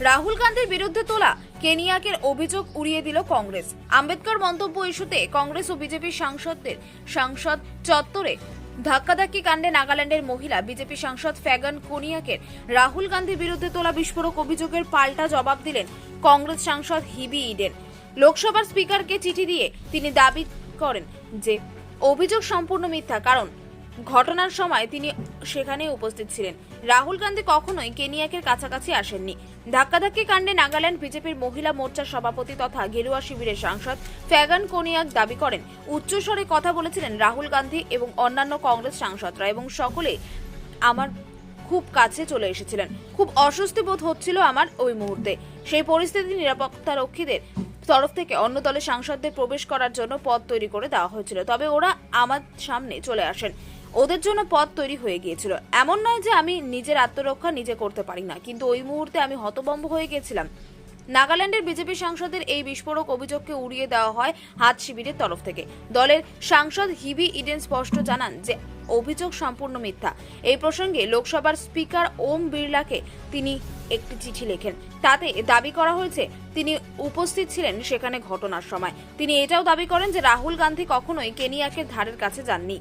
রাহুল গান্ধীর বিরুদ্ধে তোলা কেনিয়াকের অভিযোগ উড়িয়ে দিল কংগ্রেস। আম্বেদকর মন্তব্য ইস্যুতে কংগ্রেস ও বিজেপির সাংসদদের সাংসদ চত্বরে ধাক্কাধাক্কি কাণ্ডে নাগাল্যান্ডের মহিলা বিজেপি সাংসদ ফ্যাগন কোনিয়াকের রাহুল গান্ধীর বিরুদ্ধে তোলা বিস্ফোরক অভিযোগের পাল্টা জবাব দিলেন কংগ্রেস সাংসদ হিবি ইডেন। লোকসভার স্পিকারকে চিঠি দিয়ে তিনি দাবি করেন যে, অভিযোগ সম্পূর্ণ মিথ্যা, কারণ ঘটনার সময় তিনি সেখানে উপস্থিত ছিলেন। রাহুল গান্ধী কখনোই কেনিয়াকের কাছাকাছি আসেননি। ধাক্কাধাক্কি কাণ্ডে নাগাল্যান্ড বিজেপির মহিলা মোর্চার সভাপতি তথা গেরুয়া শিবিরের সাংসদ ফ্যাগান কোনিয়াক দাবি করেন, উচ্চস্বরে কথা বলেছিলেন রাহুল গান্ধী এবং অন্যান্য কংগ্রেস সাংসদরা এবং সকলে আমার খুব কাছে চলে এসেছিলেন। খুব অস্বস্তি বোধ হচ্ছিল আমার ওই মুহূর্তে। সেই পরিস্থিতি নিরাপত্তা রক্ষীদের তরফ থেকে অন্য দলের সাংসদদের প্রবেশ করার জন্য পথ তৈরি করে দেওয়া হয়েছিল। তবে ওরা আমার সামনে চলে আসেন। ওদের জন্য পথ তৈরি হয়ে গিয়েছিল। এমন নয় যে আমি নিজের আত্মরক্ষা নিজে করতে পারি না, কিন্তু ওই মুহূর্তে আমি হতবম্ব হয়ে গিয়েছিলাম। নাগাল্যান্ডের বিজেপি সাংসদের এই বিস্ফোরক অভিযোগকে উড়িয়ে দেওয়া হয় হাত শিবিরের তরফ থেকে। দলের সাংসদ হিবি ইডেন স্পষ্ট জানান যে, অভিযোগ সম্পূর্ণ মিথ্যা। এই প্রসঙ্গে লোকসভার স্পিকার ওম বিড়লাকে তিনি একটি চিঠি লেখেন। তাতে দাবি করা হয়েছে, তিনি উপস্থিত ছিলেন সেখানে ঘটনার সময়। তিনি এটাও দাবি করেন যে, রাহুল গান্ধী কখনোই কেনিয়াকে ধারের কাছে যাননি।